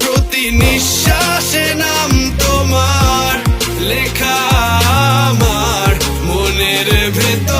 প্রতি নিঃশ্বাসে নাম তোমার লেখা আমার মনের ভেতরে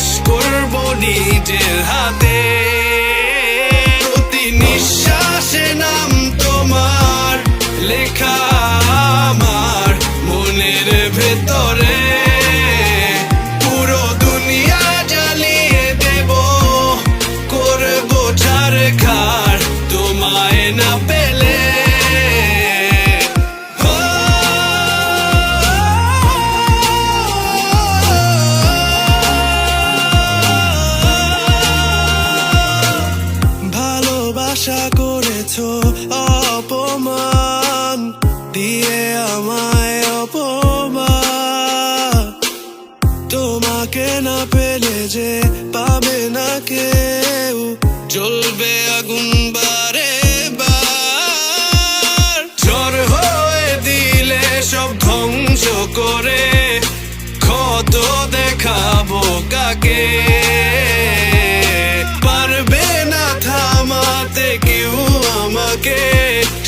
শেষ করব নিজের হাতে। প্রতি নিঃশ্বাসে নাম তোমার, লেখা আমার মনের ভেতরে। পুরো দুনিয়া জ্বালিয়ে দেব, করব খার তোমায় না পেলে অপমান, দিয়ে আমায় অপমান। তোমাকে না পেলে যে পাবে না কেউ, জ্বলবে আগুন বারে বার। ঝড় হয়ে দিলে সব ধ্বংস করে, ক্ষত দেখাবো কাকে? পারবে না থামাতে কেউ আমাকে।